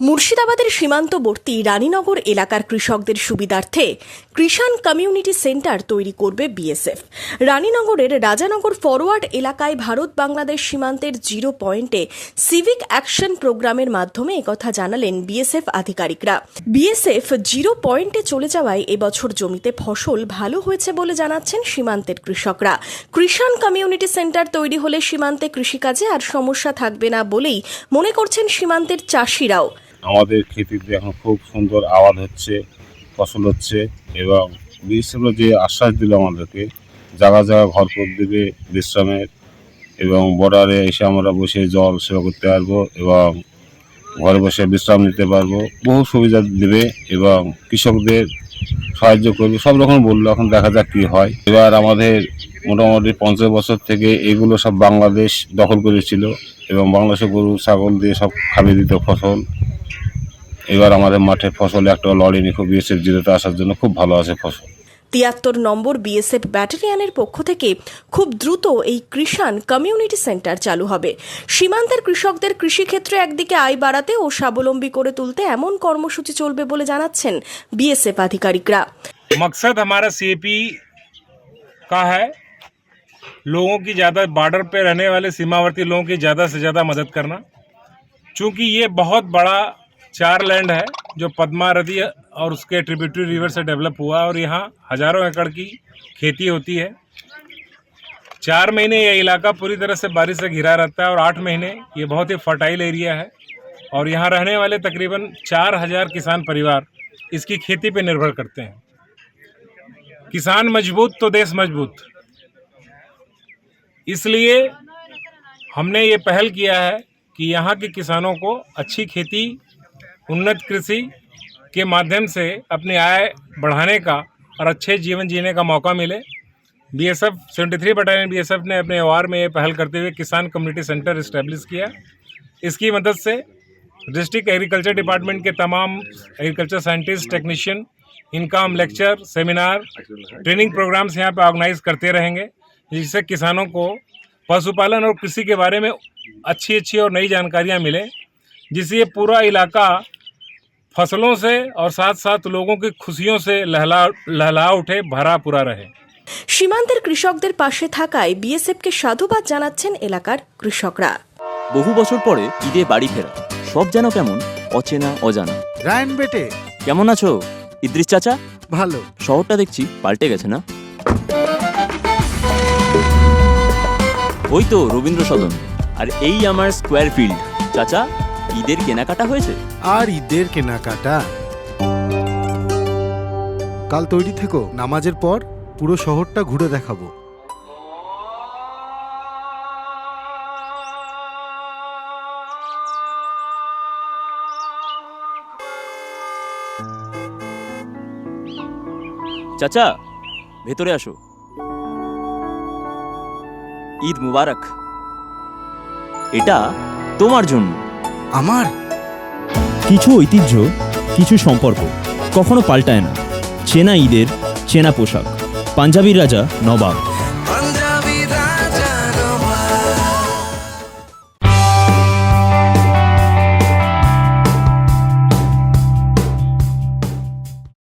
মুর্শিদাবাদের সীমান্তবর্তী রানীনগর এলাকার কৃষকদের সুবিধার্থে কৃষাণ কমিউনিটি সেন্টার তৈরি করবে বিএসএফ। রানীনগরের রাজানগর ফরওয়ার্ড এলাকায় ভারত বাংলাদেশ সীমান্তের জিরো পয়েন্টে সিভিক অ্যাকশন প্রোগ্রামের মাধ্যমে একথা জানালেন বিএসএফ আধিকারিকরা। বিএসএফ জিরো পয়েন্টে চলে যাওয়ায় এবছর জমিতে ফসল ভালো হয়েছে বলে জানাচ্ছেন সীমান্তের কৃষকরা। কৃষাণ কমিউনিটি সেন্টার তৈরি হলে সীমান্তে কৃষিকাজে আর সমস্যা থাকবে না বলেই মনে করছেন সীমান্তের চাষিরাও। আমাদের খেতিতে এখন খুব সুন্দর আবাদ হচ্ছে, ফসল হচ্ছে এবং বিএসএফরা যে আশ্বাস দিল আমাদেরকে জায়গা জায়গা ঘর করে দেবে বিশ্রামের এবং বর্ডারে এসে আমরা বসে জল সেবা করতে পারব এবং ঘরে বসে বিশ্রাম নিতে পারব, বহু সুবিধা দেবে এবং কৃষকদের সাহায্য করবে। সব রকম বলল, এখন দেখা যাক কী হয়। এবার আমাদের মোটামুটি পঞ্চাশ বছর থেকে এগুলো সব বাংলাদেশ দখল করেছিল এবং বাংলাদেশে গরু, ছাগল দিয়ে সব খাবিয়ে দিত ফসল। এবার আমাদের মাঠে ফসল একটা লড়েনি খুব বিএসএফ জিরোতে আসার জন্য খুব ভালো আছে ফসল তিয়াত্তর নম্বর বিএসএফ ব্যাটালিয়নের পক্ষ থেকে খুব দ্রুত এই কৃষাণ কমিউনিটি সেন্টার চালু হবে সীমান্তের কৃষকদের কৃষিক্ষেত্রে একদিকে আয় বাড়াতে ও স্বাবলম্বী করে তুলতে এমন কর্মসূচি চলবে বলে জানাচ্ছেন বিএসএফ আধিকারিকরা मकसद हमारा सीएपी का है लोगों की ज़्यादा बॉर्डर पे रहने वाले सीमावर्ती लोगों की ज़्यादा से ज़्यादा मदद करना चूँकि ये बहुत बड़ा चार लैंड है जो पद्मा नदी और उसके ट्रिब्यूटरी रिवर से डेवलप हुआ और यहाँ हज़ारों एकड़ की खेती होती है। चार महीने यह इलाका पूरी तरह से बारिश से घिरा रहता है और आठ महीने ये बहुत ही फर्टाइल एरिया है और यहाँ रहने वाले तकरीबन चार हज़ार किसान परिवार इसकी खेती पे निर्भर करते हैं। किसान मज़बूत तो देश मज़बूत। इसलिए हमने ये पहल किया है कि यहाँ के किसानों को अच्छी खेती उन्नत कृषि के माध्यम से अपनी आय बढ़ाने का और अच्छे जीवन जीने का मौका मिले। बीएसएफ 73 बटालियन बीएसएफ ने अपने अवार में पहल करते हुए किसान कम्युनिटी सेंटर इस्टेब्लिश किया। इसकी मदद से डिस्ट्रिक्ट एग्रीकल्चर डिपार्टमेंट के तमाम एग्रीकल्चर साइंटिस्ट टेक्नीशियन इनका हम लेक्चर सेमिनार ट्रेनिंग प्रोग्राम्स यहाँ पर ऑर्गेनाइज करते रहेंगे, जिससे किसानों को पशुपालन और कृषि के बारे में अच्छी अच्छी और नई जानकारियाँ मिलें, जिससे ये पूरा इलाका फसलों से और साथ साथ लोगों की खुशियों से लहला लहला उठे भरा पूरा रहे সীমান্তের কৃষকদের পাশে থাকায় বিএসএফকে সাধুবাদ জানাচ্ছেন এলাকার কৃষকরা বহু বছর পরে ঈদে বাড়ি ফেরা সব যেন কেমন অচেনা অজানা রায়ন বেটে কেমন আছো ইদ্রিস চাচা ভালো শহরটা দেখছি পাল্টে গেছে না ওই তো রবীন্দ্র সদন আর এই আমার স্কোয়ার ফিল্ড চাচা ঈদের কেনাকাটা হয়েছে? আর ঈদের কেনাকাটা? কাল তৈরি থেকো নামাজের পর পুরো শহরটা ঘুরে দেখাবো। চাচা ভেতরে আসো। ঈদ মুবারক। এটা তোমার জন্য। আমার? কিছু ঐতিহ্য, কিছু সম্পর্ক কখনো পাল্টায় না। চেনা ঈদের, চেনা পোশাক। পাঞ্জাবির রাজা নবাব।